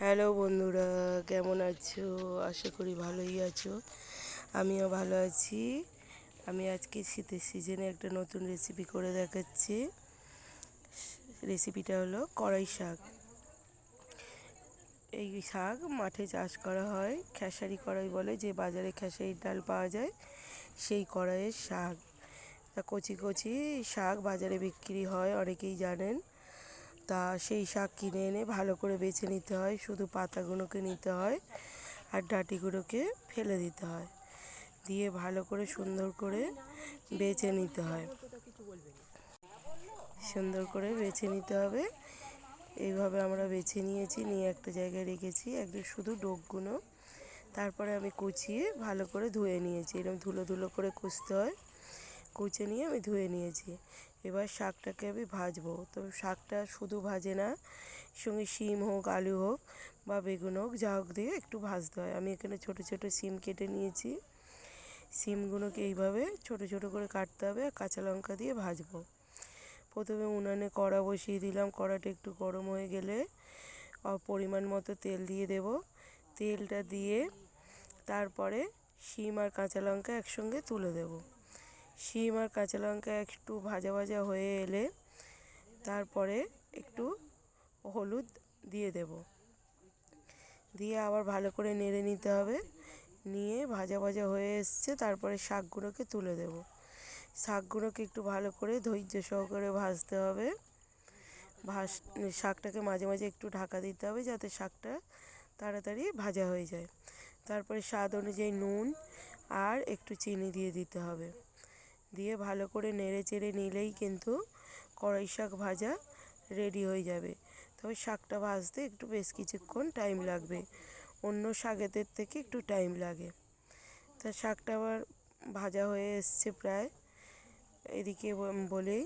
Hello বন্ধুরা, কেমন আছো? আশা করি ভালোই আছো। আমিও ভালো আছি। আমি আজকে শীতের সিজনে একটা নতুন রেসিপি করে দেখাচ্ছি। রেসিপিটা হলো কড়াই শাক। এই শাক মাঠে চাষ করা হয়। খেসারি কড়াই বলে যে বাজারে খেসারির ডাল পাওয়া যায়, সেই কড়াইয়ের শাক। কচি কচি শাক বাজারে বিক্রি হয়, অনেকেই জানেন। তা সেই শাক কিনে এনে ভালো করে বেছে নিতে হয়। শুধু পাতাগুলোকে নিতে হয় আর ডাঁটিগুলোকে ফেলে দিতে হয়। দিয়ে ভালো করে সুন্দর করে বেছে নিতে হয়। সুন্দর করে বেছে নিতে হবে। এইভাবে আমরা বেছে নিয়েছি, নিয়ে একটা জায়গায় রেখেছি। একদম শুধু ডোকগুলো। তারপরে আমি কুচিয়ে ভালো করে ধুয়ে নিয়েছি। এরকম ধুলো ধুলো করে কুচতে হয়। কুচে নিয়ে আমি ধুয়ে নিয়েছি। এবার শাকটাকে আমি ভাজবো। তো শাকটা শুধু ভাজে না সঙ্গে শিম হোক, আলু হোক বা বেগুন হোক, যা হোক দিয়ে একটু ভাজতে হয়। আমি এখানে ছোট ছোট শিম কেটে নিয়েছি। শিমগুলোকে এইভাবে ছোট ছোট করে কাটতে হবে আর কাঁচা লঙ্কা দিয়ে ভাজবো। প্রথমে উনানে কড়া বসিয়ে দিলাম। কড়াটা একটু গরম হয়ে গেলে পরিমাণ মতো তেল দিয়ে দেব। তেলটা দিয়ে তারপরে শিম আর কাঁচা লঙ্কা একসঙ্গে তুলে দেবো। শিম আর কাঁচা লঙ্কা একটু ভাজা ভাজা হয়ে এলে তারপরে একটু হলুদ দিয়ে দেব। দিয়ে আবার ভালো করে নেড়ে নিতে হবে। নিয়ে ভাজা ভাজা হয়ে এসছে, তারপরে শাকগুলোকে তুলে দেব। শাকগুলোকে একটু ভালো করে ধৈর্য সহকারে ভাজতে হবে। ভাজ শাকটাকে মাঝে মাঝে একটু ঢাকা দিতে হবে যাতে শাকটা তাড়াতাড়ি ভাজা হয়ে যায়। তারপরে স্বাদ অনুযায়ী নুন আর একটু চিনি দিয়ে দিতে হবে। দিয়ে ভালো করে নেড়ে চেড়ে নিলেই কিন্তু কড়াই শাক ভাজা রেডি হয়ে যাবে। তবে শাকটা ভাজতে একটু বেশ কিছুক্ষণ টাইম লাগবে। অন্য শাকেদের থেকে একটু টাইম লাগে। তা শাকটা আবার ভাজা হয়ে এসছে প্রায়। এদিকে বলেই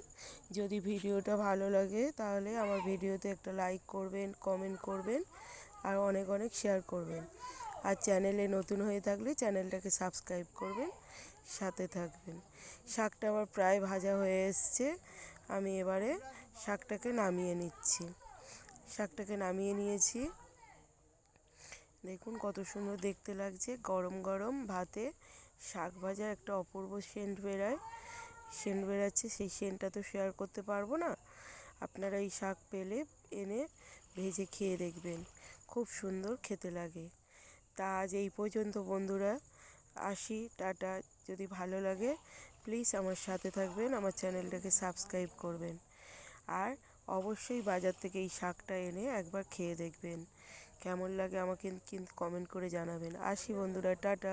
যদি ভিডিওটা ভালো লাগে তাহলে আমার ভিডিওতে একটা লাইক করবেন কমেন্ট করবেন আর অনেক অনেক শেয়ার করবেন। আর চ্যানেলে নতুন হয়ে থাকলে চ্যানেলটাকে সাবস্ক্রাইব করবেন, সাথে থাকবেন। শাকটা আমার প্রায় ভাজা হয়ে এসছে। আমি এবারে শাকটাকে নামিয়ে নিচ্ছি। শাকটাকে নামিয়ে নিয়েছি। দেখুন কত সুন্দর দেখতে লাগছে। গরম গরম ভাতে শাক ভাজা একটা অপূর্ব সেন্ট বেরায়। সেন্ট বেরাচ্ছে, সেই সেন্টটা তো শেয়ার করতে পারব না। আপনারা এই শাক পেলে এনে ভেজে খেয়ে দেখবেন। খুব সুন্দর খেতে লাগে। তা আজ এই পর্যন্ত, বন্ধুরা। আসি, টাটা। যদি ভালো লাগে প্লিজ আমার সাথে থাকবেন, আমার চ্যানেলটাকে সাবস্ক্রাইব করবেন। আর অবশ্যই বাজার থেকে এই শাকটা এনে একবার খেয়ে দেখবেন। কেমন লাগে আমাকে কিন্তু কমেন্ট করে জানাবেন। আসি, বন্ধুরা, টাটা।